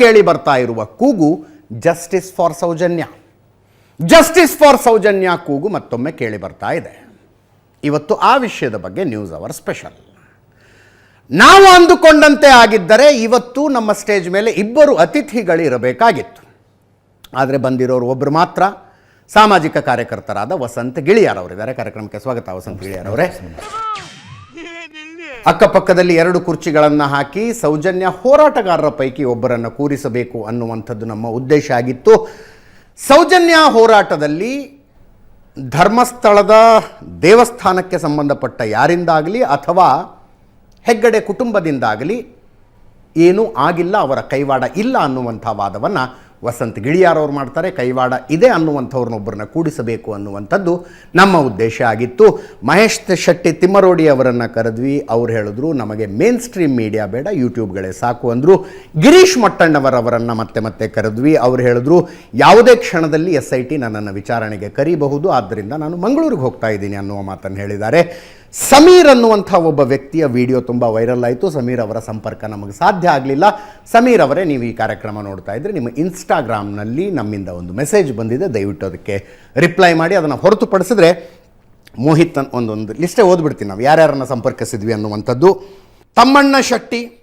ಕೇಳಿ ಬರ್ತಾ ಇರುವ ಕೂಗು justice for Soujanya. Justice for Soujanya ಕೂಗು ಮತ್ತೊಮ್ಮೆ ಕೇಳಿ ಬರ್ತಾ ಇದೆ. ಇವತ್ತು ಆ ವಿಷಯದ ಬಗ್ಗೆ ನ್ಯೂಸ್ ಅವರ್ ಸ್ಪೆಷಲ್ ನಾವು ಅಂದುಕೊಂಡಂತೆ ಆಗಿದ್ದರೆ ಇವತ್ತು ನಮ್ಮ ಸ್ಟೇಜ್ ಮೇಲೆ ಇಬ್ಬರು ಅತಿಥಿಗಳಿರಬೇಕಾಗಿತ್ತು. ಆದರೆ ಬಂದಿರೋರು ಒಬ್ಬರು ಮಾತ್ರ. ಸಾಮಾಜಿಕ ಕಾರ್ಯಕರ್ತರಾದ ವಸಂತ ಗಿಳಿಯಾರ್ ಅವರಿದ್ದಾರೆ ಕಾರ್ಯಕ್ರಮಕ್ಕೆ ಸ್ವಾಗತ, ವಸಂತ ಗಿಳಿಯಾರ್ ಅವರೇ ಅಕ್ಕಪಕ್ಕದಲ್ಲಿ ಎರಡು ಕುರ್ಚಿಗಳನ್ನು ಹಾಕಿ ಸೌಜನ್ಯ ಹೋರಾಟಗಾರರ ಪೈಕಿ ಒಬ್ಬರನ್ನು ಕೂರಿಸಬೇಕು ಅನ್ನುವಂಥದ್ದು ನಮ್ಮ ಉದ್ದೇಶ ಆಗಿತ್ತು. ಸೌಜನ್ಯ ಹೋರಾಟದಲ್ಲಿ ಧರ್ಮಸ್ಥಳದ ದೇವಸ್ಥಾನಕ್ಕೆ ಸಂಬಂಧಪಟ್ಟ ಯಾರಿಂದಾಗಲಿ ಅಥವಾ ಹೆಗ್ಗಡೆ ಕುಟುಂಬದಿಂದಾಗಲಿ ಏನೂ ಆಗಿಲ್ಲ, ಅವರ ಕೈವಾಡ ಇಲ್ಲ ಅನ್ನುವಂಥ ವಾದವನ್ನು ವಸಂತ್ ಗಿಳಿಯಾರವ್ರು ಮಾಡ್ತಾರೆ, ಕೈವಾಡ ಇದೆ ಅನ್ನುವಂಥವ್ರನ್ನೊಬ್ಬರನ್ನ ಕೂಡಿಸಬೇಕು ಅನ್ನುವಂಥದ್ದು ನಮ್ಮ ಉದ್ದೇಶ ಆಗಿತ್ತು. ಮಹೇಶ್ ಶೆಟ್ಟಿ ತಿಮ್ಮರೋಡಿ ಅವರನ್ನು ಕರೆದ್ವಿ, ಅವ್ರು ಹೇಳಿದ್ರು, ನಮಗೆ ಮೇನ್ ಸ್ಟ್ರೀಮ್ ಮೀಡಿಯಾ ಬೇಡ, ಯೂಟ್ಯೂಬ್ಗಳೇ ಸಾಕು ಅಂದರು. ಗಿರೀಶ್ ಮಟ್ಟಣ್ಣವರವರನ್ನು ಮತ್ತೆ ಮತ್ತೆ ಕರೆದ್ವಿ, ಅವ್ರು ಹೇಳಿದ್ರು, ಯಾವುದೇ ಕ್ಷಣದಲ್ಲಿ ಎಸ್ ಐ ಟಿ ನನ್ನನ್ನು ವಿಚಾರಣೆಗೆ ಕರೀಬಹುದು, ಆದ್ದರಿಂದ ನಾನು ಮಂಗಳೂರಿಗೆ ಹೋಗ್ತಾ ಇದ್ದೀನಿ ಅನ್ನುವ ಮಾತನ್ನು ಹೇಳಿದ್ದಾರೆ. ಸಮೀರ್ ಅನ್ನುವಂಥ ಒಬ್ಬ ವ್ಯಕ್ತಿಯ ವಿಡಿಯೋ ತುಂಬ ವೈರಲ್ ಆಯಿತು. ಸಮೀರ್ ಅವರ ಸಂಪರ್ಕ ನಮಗೆ ಸಾಧ್ಯ ಆಗಲಿಲ್ಲ. ಸಮೀರ್ ಅವರೇ ನೀವು ಈ ಕಾರ್ಯಕ್ರಮ ನೋಡ್ತಾ ಇದ್ದರೆ ನಿಮ್ಮ ಇನ್ಸ್ಟಾಗ್ರಾಮ್ನಲ್ಲಿ ನಮ್ಮಿಂದ ಒಂದು ಮೆಸೇಜ್ ಬಂದಿದೆ. ದಯವಿಟ್ಟು ಅದಕ್ಕೆ ರಿಪ್ಲೈ ಮಾಡಿ. ಅದನ್ನು ಹೊರತುಪಡಿಸಿದ್ರೆ ಮೋಹಿತ್ ಅನ್- ಒಂದೊಂದು ಲಿಸ್ಟೇ ಓದ್ಬಿಡ್ತೀನಿ ನಾವು. ಯಾರ್ಯಾರನ್ನು ಸಂಪರ್ಕಿಸಿದ್ವಿ ಅನ್ನುವಂಥದ್ದು. ತಮ್ಮಣ್ಣ ಶೆಟ್ಟಿ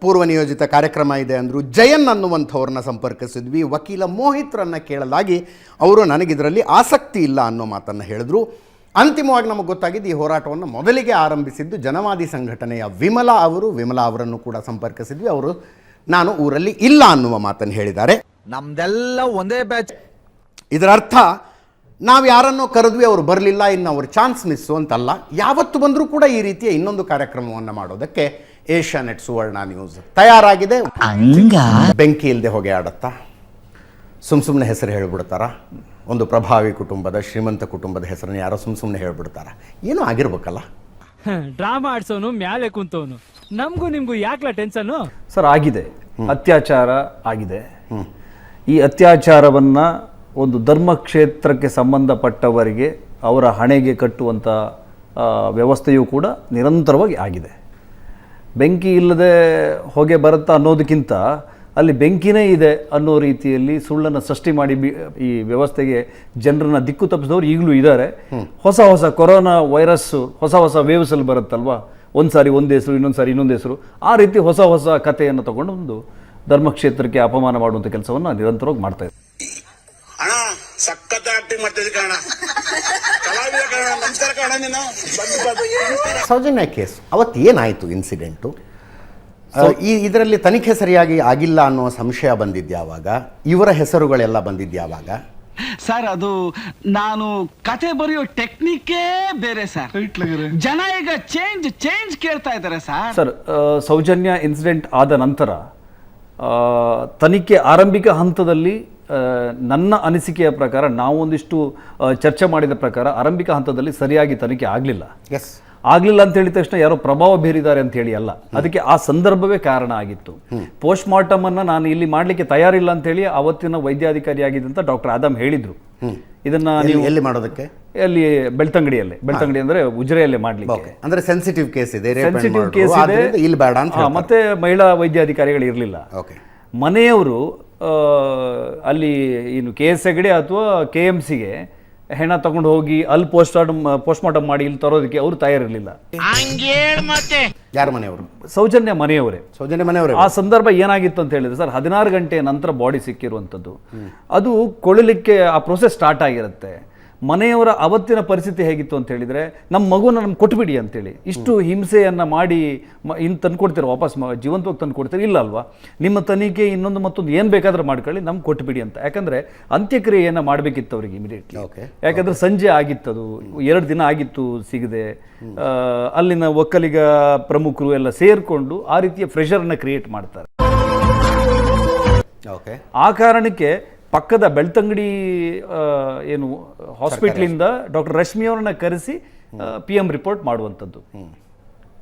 ಪೂರ್ವ ನಿಯೋಜಿತ ಕಾರ್ಯಕ್ರಮ ಇದೆ ಅಂದರು ಜಯನ್ ಅನ್ನುವಂಥವ್ರನ್ನ ಸಂಪರ್ಕಿಸಿದ್ವಿ. ವಕೀಲ ಮೋಹಿತ್ರನ್ನು ಕೇಳಲಾಗಿ ಅವರು ನನಗಿದರಲ್ಲಿ ಆಸಕ್ತಿ ಇಲ್ಲ ಅನ್ನೋ ಮಾತನ್ನು ಹೇಳಿದ್ರು. ಅಂತಿಮವಾಗಿ ನಮಗೆ ಗೊತ್ತಾಗಿದ್ದು ಈ ಹೋರಾಟವನ್ನು ಮೊದಲಿಗೆ ಆರಂಭಿಸಿದ್ದು ಜನವಾದಿ ಸಂಘಟನೆಯ ವಿಮಲಾ ಅವರು. ವಿಮಲಾ ಅವರನ್ನು ಕೂಡ ಸಂಪರ್ಕಿಸಿದ್ವಿ. ಅವರು ನಾನು ಊರಲ್ಲಿ ಇಲ್ಲ ಅನ್ನುವ ಮಾತನ್ನು ಹೇಳಿದ್ದಾರೆ. ನಮ್ದೆಲ್ಲ ಒಂದೇ ಬ್ಯಾಚ್. ಇದರ ಅರ್ಥ ನಾವು ಯಾರನ್ನೋ ಕರೆದ್ವಿ ಅವರು ಬರಲಿಲ್ಲ ಇನ್ನು ಅವ್ರ ಚಾನ್ಸ್ ಮಿಸ್ಸು ಅಂತಲ್ಲ. ಯಾವತ್ತು ಬಂದರೂ ಕೂಡ ಈ ರೀತಿಯ ಇನ್ನೊಂದು ಕಾರ್ಯಕ್ರಮವನ್ನು ಮಾಡೋದಕ್ಕೆ ಏಷ್ಯಾ ನೆಟ್ ಸುವರ್ಣ ನ್ಯೂಸ್ ತಯಾರಾಗಿದೆ. ಬೆಂಕಿ ಇಲ್ಲದೆ ಹೊಗೆ ಆಡತ್ತಾ ಸುಮ್ ಸುಮ್ಮನೆ ಹೆಸರು ಹೇಳ್ಬಿಡ್ತಾರ? ಒಂದು ಪ್ರಭಾವಿ ಕುಟುಂಬದ ಶ್ರೀಮಂತ ಕುಟುಂಬದ ಹೆಸರನ್ನು ಯಾರೋ ಸುಮ್ ಸುಮ್ಮನೆ ಹೇಳ್ಬಿಡ್ತಾರ. ಏನೋ ಆಗಿರ್ಬೇಕಲ್ಲ? ಡ್ರಾಮಾ ಆಡ್ಸೋನು ಮ್ಯಾಲೆ ಕುಂತವನು ನಮಗೂ ನಿಮಗೂ ಯಾಕಲ ಟೆನ್ಷನ್? ಸರ್ ಆಗಿದೆ. ಅತ್ಯಾಚಾರ ಆಗಿದೆ. ಈ ಅತ್ಯಾಚಾರವನ್ನ ಒಂದು ಧರ್ಮಕ್ಷೇತ್ರಕ್ಕೆ ಸಂಬಂಧಪಟ್ಟವರಿಗೆ ಅವರ ಹಣೆಗೆ ಕಟ್ಟುವಂಥ ವ್ಯವಸ್ಥೆಯೂ ಕೂಡ ನಿರಂತರವಾಗಿ ಆಗಿದೆ. ಬೆಂಕಿ ಇಲ್ಲದೆ ಹೊಗೆ ಬರುತ್ತಾ ಅನ್ನೋದಕ್ಕಿಂತ ಅಲ್ಲಿ ಬೆಂಕಿನೇ ಇದೆ ಅನ್ನೋ ರೀತಿಯಲ್ಲಿ ಸುಳ್ಳನ್ನು ಸೃಷ್ಟಿ ಮಾಡಿ ಈ ವ್ಯವಸ್ಥೆಗೆ ಜನರನ್ನ ದಿಕ್ಕು ತಪ್ಪಿಸಿದವರು ಈಗಲೂ ಇದ್ದಾರೆ. ಹೊಸ ಹೊಸ ಕೊರೋನಾ ವೈರಸ್ಸು ಹೊಸ ಹೊಸ ವೇವ್ಸಲ್ಲಿ ಬರುತ್ತಲ್ವಾ? ಒಂದು ಸಾರಿ ಒಂದು ಹೆಸರು ಇನ್ನೊಂದು ಸಾರಿ ಇನ್ನೊಂದು ಹೆಸರು. ಆ ರೀತಿ ಹೊಸ ಹೊಸ ಕಥೆಯನ್ನು ತಗೊಂಡು ಒಂದು ಧರ್ಮಕ್ಷೇತ್ರಕ್ಕೆ ಅಪಮಾನ ಮಾಡುವಂಥ ಕೆಲಸವನ್ನು ನಿರಂತರವಾಗಿ ಮಾಡ್ತಾ ಇದೆ ಸೌಜನ್ಯ ಕೇಸ್ ಅವತ್ತು ಏನಾಯಿತು ಇನ್ಸಿಡೆಂಟು ಈ ಇದರಲ್ಲಿ ತನಿಖೆ ಸರಿಯಾಗಿ ಆಗಿಲ್ಲ ಅನ್ನುವ ಸಂಶಯ ಬಂದಿದ್ಯಾವಾಗ ಇವರ ಹೆಸರುಗಳೆಲ್ಲ ಬಂದಿದ್ಯಾವಾಗ ಸರ್ ಅದು ನಾನು ಕತೆ ಬರೆಯೋ ಟೆಕ್ನಿಕೇ ಬೇರೆ ಸರ್ ಜನ ಈಗ ಚೇಂಜ್ ಚೇಂಜ್ ಕೇಳ್ತಾ ಇದ್ದಾರೆ ಸರ್ ಸರ್ ಸೌಜನ್ಯ ಇನ್ಸಿಡೆಂಟ್ ಆದ ನಂತರ ತನಿಖೆ ಆರಂಭಿಕ ಹಂತದಲ್ಲಿ ನನ್ನ ಅನಿಸಿಕೆಯ ಪ್ರಕಾರ ನಾವೊಂದಿಷ್ಟು ಚರ್ಚೆ ಮಾಡಿದ ಪ್ರಕಾರ ಆರಂಭಿಕ ಹಂತದಲ್ಲಿ ಸರಿಯಾಗಿ ತನಿಖೆ ಆಗಲಿಲ್ಲ. ಎಸ್ ಆಗಲಿಲ್ಲ ಅಂತ ಹೇಳಿದ ತಕ್ಷಣ ಯಾರೋ ಪ್ರಭಾವ ಬೀರಿದ್ದಾರೆ ಅಂತ ಹೇಳಿ ಅಲ್ಲ. ಅದಕ್ಕೆ ಆ ಸಂದರ್ಭವೇ ಕಾರಣ ಆಗಿತ್ತು. ಪೋಸ್ಟ್ ಮಾರ್ಟಮ್ ಅನ್ನ ನಾನು ಇಲ್ಲಿ ಮಾಡ್ಲಿಕ್ಕೆ ತಯಾರಿಲ್ಲ ಅಂತ ಹೇಳಿ ಅವತ್ತಿನ ವೈದ್ಯಾಧಿಕಾರಿ ಆಗಿದ್ದಂತ ಡಾಕ್ಟರ್ ಆದಮ್ ಹೇಳಿದ್ರು. ಇದನ್ನ ನೀವು ಎಲ್ಲಿ ಮಾಡೋದಕ್ಕೆ? ಅಲ್ಲಿ ಬೆಳ್ತಂಗಡಿಯಲ್ಲಿ. ಬೆಳ್ತಂಗಡಿ ಅಂದ್ರೆ ಉಜಿರೆಯಲ್ಲೇ ಮಾಡ್ಲಿಕ್ಕೆ. ಅಂದ್ರೆ ಸೆನ್ಸಿಟಿವ್ ಕೇಸ್ ಇದೆ ಸೆನ್ಸಿಟಿವ್ ಕೇಸ್ ಇದೆ. ಇಲ್ಲಿ ಬೇಡ ಅಂತ ಮತ್ತೆ ಮಹಿಳಾ ವೈದ್ಯಾಧಿಕಾರಿಗಳು ಇರಲಿಲ್ಲ. ಮನೆಯವರು ಅಲ್ಲಿ ಏನು ಕೆ ಎಸ್ ಹೆಗಡೆ ಅಥವಾ ಕೆ ಎಂ ಸಿಗೆ ಹೆಣ ತಗೊಂಡು ಹೋಗಿ ಅಲ್ಲಿ ಪೋಸ್ಟ್ ಪೋಸ್ಟ್ ಮಾರ್ಟಮ್ ಮಾಡಿ ಇಲ್ಲಿ ತರೋದಕ್ಕೆ ಅವರು ತಯಾರಿರಲಿಲ್ಲ. ಯಾರ ಮನೆಯವರು? ಸೌಜನ್ಯ ಮನೆಯವರೇ. ಸೌಜನ್ಯ ಮನೆಯವರೇ ಆ ಸಂದರ್ಭ ಏನಾಗಿತ್ತು ಅಂತ ಹೇಳಿದ್ರೆ ಸರ್ ಹದಿನಾರು ಗಂಟೆ ನಂತರ ಬಾಡಿ ಸಿಕ್ಕಿರುವಂಥದ್ದು ಅದು ಕೊಳಲಿಕ್ಕೆ ಆ ಪ್ರೊಸೆಸ್ ಸ್ಟಾರ್ಟ್ ಆಗಿರುತ್ತೆ. ಮನೆಯವರ ಅವತ್ತಿನ ಪರಿಸ್ಥಿತಿ ಹೇಗಿತ್ತು ಅಂತ ಹೇಳಿದ್ರೆ ನಮ್ಮ ಮಗುನ ನಮ್ಗೆ ಕೊಟ್ಬಿಡಿ ಅಂತೇಳಿ. ಇಷ್ಟು ಹಿಂಸೆಯನ್ನ ಮಾಡಿ ಮ ಇನ್ನು ತಂದ್ಕೊಡ್ತೀರ ವಾಪಸ್ ಮ ಜೀವಂತವಾಗಿ ತಂದು ಕೊಡ್ತೀರಿ ಇಲ್ಲ ಅಲ್ವಾ? ನಿಮ್ಮ ತನಿಖೆ ಇನ್ನೊಂದು ಮತ್ತೊಂದು ಏನು ಬೇಕಾದರೂ ಮಾಡ್ಕೊಳ್ಳಿ ನಮ್ಗೆ ಕೊಟ್ಬಿಡಿ ಅಂತ. ಯಾಕಂದ್ರೆ ಅಂತ್ಯಕ್ರಿಯೆಯನ್ನು ಮಾಡಬೇಕಿತ್ತು ಅವರಿಗೆ ಇಮಿಡಿಯೇಟ್ಲಿ ಓಕೆ ಯಾಕಂದ್ರೆ ಸಂಜೆ ಆಗಿತ್ತದು ಎರಡು ದಿನ ಆಗಿತ್ತು ಸಿಗದೆ ಅಲ್ಲಿನ ಒಕ್ಕಲಿಗ ಪ್ರಮುಖರು ಎಲ್ಲ ಸೇರಿಕೊಂಡು ಆ ರೀತಿಯ ಪ್ರೆಷರ್ನ ಕ್ರಿಯೇಟ್ ಮಾಡ್ತಾರೆ. ಓಕೆ ಆ ಕಾರಣಕ್ಕೆ ಪಕ್ಕದ ಬೆಳ್ತಂಗಡಿ ಏನು ಹಾಸ್ಪಿಟ್ಲಿಂದ ಡಾಕ್ಟರ್ ರಶ್ಮಿ ಅವರನ್ನ ಕರೆಸಿ ಪಿ ಎಂ ರಿಪೋರ್ಟ್ ಮಾಡುವಂಥದ್ದು.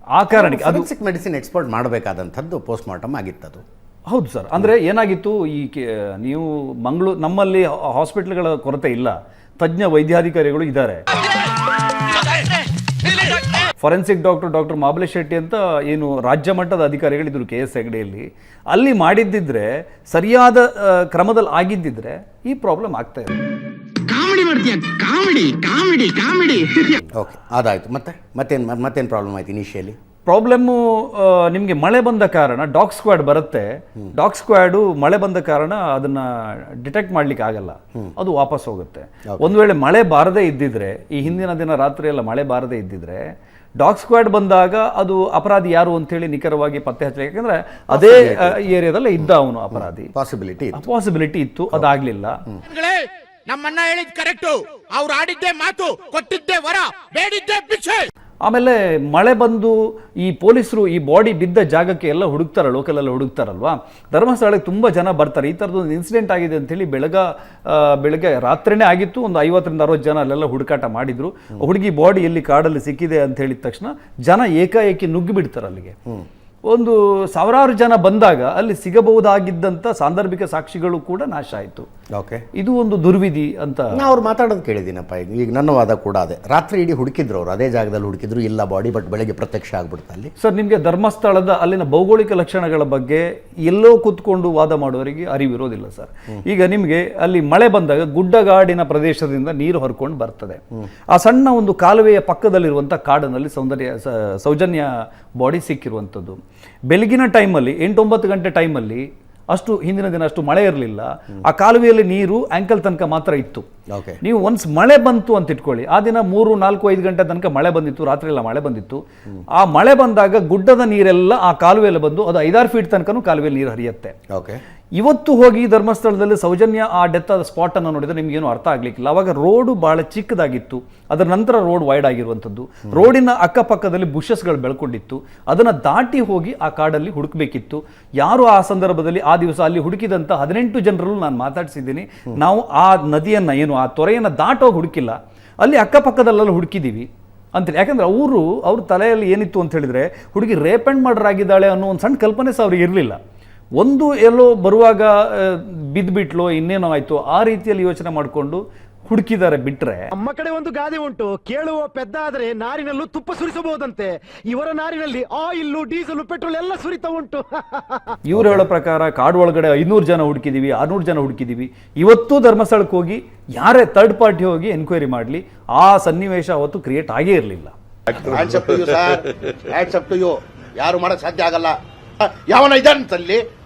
ಆ ಕಾರಣಕ್ಕೆ ಅದು ಫೋರೆನ್ಸಿಕ್ ಮೆಡಿಸಿನ್ ಎಕ್ಸ್ಪೋರ್ಟ್ ಮಾಡಬೇಕಾದಂಥದ್ದು ಪೋಸ್ಟ್ ಮಾರ್ಟಮ್ ಆಗಿತ್ತದು. ಹೌದು ಸರ್. ಅಂದರೆ ಏನಾಗಿತ್ತು ಈ ಕೆ- ನೀವು ಮಂಗಳೂರು ನಮ್ಮಲ್ಲಿ ಹಾಸ್ಪಿಟ್ಲ್ಗಳ ಕೊರತೆ ಇಲ್ಲ. ತಜ್ಞ ವೈದ್ಯಾಧಿಕಾರಿಗಳು ಇದ್ದಾರೆ. Forensic doctor doctor Mabalesh Shetty ಅಂತ ಏನು ರಾಜ್ಯ ಮಟ್ಟದ ಅಧಿಕಾರಿಗಳಿದ್ರು ಕೆ ಎಸ್ ಹೆಗಡೆಯಲ್ಲಿ ಅಲ್ಲಿ ಮಾಡಿದ್ದಿದ್ರೆ ಸರಿಯಾದ ಕ್ರಮದಲ್ಲಿ ಆಗಿದ್ದಿದ್ರೆ ಈ ಪ್ರಾಬ್ಲಮ್ ಆಗ್ತಾ ಇದೆ ಕಾಮಿಡಿ ಮಾಡ್ತೀಯ? Comedy comedy comedy. ಓಕೆ ಅದಾಯಿತು. ಮತ್ತೆ ಮತ್ತೇನು ಮತ್ತೇನು ಪ್ರಾಬ್ಲಮ್ ಆಯ್ತು ಇನಿಷಿಯಲಿ ಪ್ರಾಬ್ಲಮ್ಮು ನಿಮಗೆ ಮಳೆ ಬಂದ ಕಾರಣ ಡಾಗ್ ಸ್ಕ್ವಾಡ್ ಬರುತ್ತೆ. ಡಾಗ್ ಸ್ಕ್ವಾಡು ಮಳೆ ಬಂದ ಕಾರಣ ಅದನ್ನ ಡಿಟೆಕ್ಟ್ ಮಾಡ್ಲಿಕ್ಕೆ ಆಗಲ್ಲ. ಅದು ವಾಪಸ್ ಹೋಗುತ್ತೆ. ಒಂದು ವೇಳೆ ಮಳೆ ಬಾರದೇ ಇದ್ದಿದ್ರೆ ಈ ಹಿಂದಿನ ದಿನ ರಾತ್ರಿ ಎಲ್ಲ ಮಳೆ ಬಾರದೇ ಇದ್ದಿದ್ರೆ ಡಾಗ್ ಸ್ಕ್ವಾಡ್ ಬಂದಾಗ ಅದು ಅಪರಾಧಿ ಯಾರು ಅಂತೇಳಿ ನಿಖರವಾಗಿ ಪತ್ತೆ ಹಚ್ಚಲಿಕ್ಕೆ ಯಾಕಂದ್ರೆ ಅದೇ ಏರಿಯಾದಲ್ಲೇ ಇದ್ದ ಅವನು ಅಪರಾಧಿ. ಪಾಸಿಬಿಲಿಟಿ ಪಾಸಿಬಿಲಿಟಿ ಇತ್ತು. ಅದಾಗ್ಲಿಲ್ಲ. ನಮ್ಮಣ್ಣ ಹೇಳಿದ್ ಕರೆಕ್ಟು. ಅವ್ರು ಆಡಿದ್ದೆ ಮಾತು ಕೊಟ್ಟಿದ್ದೆ ವರ ಬೇಡಿದ್ದೆ ಭಿಕ್ಷೆ. ಆಮೇಲೆ ಮಳೆ ಬಂದು ಈ ಪೊಲೀಸರು ಈ ಬಾಡಿ ಬಿದ್ದ ಜಾಗಕ್ಕೆ ಎಲ್ಲ ಹುಡುಕ್ತಾರೆ ಲೋಕಲ್ ಎಲ್ಲ ಹುಡುಕ್ತಾರಲ್ವಾ? ಧರ್ಮಸ್ಥಳಕ್ಕೆ ತುಂಬ ಜನ ಬರ್ತಾರೆ. ಈ ಥರದ್ದು ಒಂದು ಇನ್ಸಿಡೆಂಟ್ ಆಗಿದೆ ಅಂತೇಳಿ ಬೆಳಗ ಬೆಳಗ್ಗೆ ರಾತ್ರಿನೇ ಆಗಿತ್ತು. ಒಂದು ಐವತ್ತರಿಂದ ಅರವತ್ತು ಜನ ಅಲ್ಲೆಲ್ಲ ಹುಡುಕಾಟ ಮಾಡಿದ್ರು. ಹುಡುಗಿ ಬಾಡಿ ಎಲ್ಲಿ ಕಾಡಲ್ಲಿ ಸಿಕ್ಕಿದೆ ಅಂತ ಹೇಳಿದ ತಕ್ಷಣ ಜನ ಏಕಾಏಕಿ ನುಗ್ಗಿ ಬಿಡ್ತಾರೆ ಅಲ್ಲಿಗೆ ಒಂದು ಸಾವಿರಾರು ಜನ ಬಂದಾಗ ಅಲ್ಲಿ ಸಿಗಬಹುದಾಗಿದ್ದಂಥ ಸಾಂದರ್ಭಿಕ ಸಾಕ್ಷಿಗಳು ಕೂಡ ನಾಶ ಆಯಿತು. ಓಕೆ. ಇದು ಒಂದು ದುರ್ವಿಧಿ ಅಂತ ನಾ ಅವ್ರು ಮಾತಾಡೋದು ಕೇಳಿದ್ದೀನಪ್ಪ ಈಗ ಈಗ ನನ್ನ ವಾದ ಕೂಡ ಅದೇ. ರಾತ್ರಿ ಇಡೀ ಹುಡುಕಿದ್ರು ಅವರು ಅದೇ ಜಾಗದಲ್ಲಿ ಹುಡುಕಿದ್ರು ಇಲ್ಲ ಬಾಡಿ ಬಟ್ ಬೆಳಗ್ಗೆ ಪ್ರತ್ಯಕ್ಷ ಆಗ್ಬಿಡ್ತು ಅಲ್ಲಿ. ಸರ್ ನಿಮಗೆ ಧರ್ಮಸ್ಥಳದ ಅಲ್ಲಿನ ಭೌಗೋಳಿಕ ಲಕ್ಷಣಗಳ ಬಗ್ಗೆ ಎಲ್ಲೋ ಕೂತ್ಕೊಂಡು ವಾದ ಮಾಡೋರಿಗೆ ಅರಿವಿರೋದಿಲ್ಲ ಸರ್. ಈಗ ನಿಮಗೆ ಅಲ್ಲಿ ಮಳೆ ಬಂದಾಗ ಗುಡ್ಡಗಾಡಿನ ಪ್ರದೇಶದಿಂದ ನೀರು ಹರ್ಕೊಂಡು ಬರ್ತದೆ. ಆ ಸಣ್ಣ ಒಂದು ಕಾಲುವೆಯ ಪಕ್ಕದಲ್ಲಿರುವಂಥ ಕಾಡಿನಲ್ಲಿ ಸೌಂದರ್ಯ ಸೌಜನ್ಯ ಬಾಡಿ ಸಿಕ್ಕಿರುವಂಥದ್ದು ಬೆಳಗಿನ ಟೈಮಲ್ಲಿ, ಎಂಟೊಂಬತ್ತು ಗಂಟೆ ಟೈಮಲ್ಲಿ ಅಷ್ಟು ಹಿಂದಿನ ದಿನ ಅಷ್ಟು ಮಳೆ ಇರಲಿಲ್ಲ. ಆ ಕಾಲುವೆಯಲ್ಲಿ ನೀರು ಆಂಕಲ್ ತನಕ ಮಾತ್ರ ಇತ್ತು. ನೀವು ಒನ್ಸ್ ಮಳೆ ಬಂತು ಅಂತ ಇಟ್ಕೊಳ್ಳಿ. ಆ ದಿನ ಮೂರು ನಾಲ್ಕು ಐದು ಗಂಟೆ ತನಕ ಮಳೆ ಬಂದಿತ್ತು ರಾತ್ರಿ ಎಲ್ಲ ಮಳೆ ಬಂದಿತ್ತು. ಆ ಮಳೆ ಬಂದಾಗ ಗುಡ್ಡದ ನೀರೆಲ್ಲ ಆ ಕಾಲುವೆಯಲ್ಲಿ ಬಂದು ಅದು ಐದಾರು ಫೀಟ್ ತನಕನೂ ಕಾಲುವೆಯಲ್ಲಿ ನೀರು ಹರಿಯುತ್ತೆ. ಓಕೆ ಇವತ್ತು ಹೋಗಿ ಧರ್ಮಸ್ಥಳದಲ್ಲಿ ಸೌಜನ್ಯ ಆ ಡೆತ್ ಆದ ಸ್ಪಾಟ್ ಅನ್ನು ನೋಡಿದ್ರೆ ನಿಮ್ಗೆ ಏನು ಅರ್ಥ ಆಗ್ಲಿಕ್ಕಿಲ್ಲ. ಅವಾಗ ರೋಡು ಬಹಳ ಚಿಕ್ಕದಾಗಿತ್ತು. ಅದರ ನಂತರ ರೋಡ್ ವೈಡ್ ಆಗಿರುವಂಥದ್ದು. ರೋಡಿನ ಅಕ್ಕಪಕ್ಕದಲ್ಲಿ ಬುಷಸ್ಗಳು ಬೆಳ್ಕೊಂಡಿತ್ತು. ಅದನ್ನ ದಾಟಿ ಹೋಗಿ ಆ ಕಾಡಲ್ಲಿ ಹುಡುಕ್ಬೇಕಿತ್ತು. ಯಾರು ಆ ಸಂದರ್ಭದಲ್ಲಿ ಆ ದಿವಸ ಅಲ್ಲಿ ಹುಡುಕಿದಂತ ಹದಿನೆಂಟು ಜನರಲ್ಲೂ ನಾನು ಮಾತಾಡಿಸಿದ್ದೀನಿ. ನಾವು ಆ ನದಿಯನ್ನ ಏನು ಆ ತೊರೆಯನ್ನು ದಾಟೋಗಿ ಹುಡುಕಿಲ್ಲ. ಅಲ್ಲಿ ಅಕ್ಕಪಕ್ಕದಲ್ಲೆಲ್ಲ ಹುಡುಕಿದ್ದೀವಿ ಅಂತೇಳಿ. ಯಾಕಂದ್ರೆ ಅವರು, ಅವ್ರ ತಲೆಯಲ್ಲಿ ಏನಿತ್ತು ಅಂತ ಹೇಳಿದ್ರೆ, ಹುಡುಗಿ ರೇಪ್ ಆ್ಯಂಡ್ ಮರ್ಡರ್ ಆಗಿದ್ದಾಳೆ ಅನ್ನೋ ಒಂದು ಸಣ್ಣ ಕಲ್ಪನೆ ಸಹ ಅವ್ರಿಗೆ ಇರಲಿಲ್ಲ. ಒಂದು ಎಲ್ಲೋ ಬರುವಾಗ ಬಿದ್ದುಬಿಟ್ಲೋ ಇನ್ನೇನೋ ಆಯಿತು, ಆ ರೀತಿಯಲ್ಲಿ ಯೋಚನೆ ಮಾಡಿಕೊಂಡು ಹುಡುಕಿದ್ದಾರೆ ಬಿಟ್ರೆ. ನಮ್ಮ ಕಡೆ ಒಂದು ಗಾದೆ ಉಂಟು. ಕೇಳುವ ಪೆದ್ದ ಆದರೆ ನಾರಿನಲ್ಲೂ ತುಪ್ಪ ಸುರಿಸಬಹುದಂತೆ. ಇವರ ನಾರಿನಲ್ಲಿ ಆಯಿಲ್ ಡೀಸೆಲ್ ಪೆಟ್ರೋಲ್ ಎಲ್ಲ ಸುರಿತ ಉಂಟು. ಇವ್ರು ಹೇಳೋ ಪ್ರಕಾರ ಕಾಡು ಒಳಗಡೆ ಐನೂರು ಜನ ಹುಡುಕಿದೀವಿ ಆರ್ನೂರು ಜನ ಹುಡುಕಿದೀವಿ. ಇವತ್ತು ಧರ್ಮಸ್ಥಳಕ್ಕೆ ಹೋಗಿ ಯಾರೇ ಥರ್ಡ್ ಪಾರ್ಟಿ ಹೋಗಿ ಎನ್ಕ್ವೈರಿ ಮಾಡಲಿ ಆ ಸನ್ನಿವೇಶ ಅವತ್ತು ಕ್ರಿಯೇಟ್ ಆಗೇ ಇರಲಿಲ್ಲ. Hands up to you sir hands up to you ಯಾರು ಮಾಡಕ್ ಸಾಧ್ಯ ಆಗಲ್ಲ. ಯಾವನ ಇದ್ದಾನಂತಲ್ಲಿ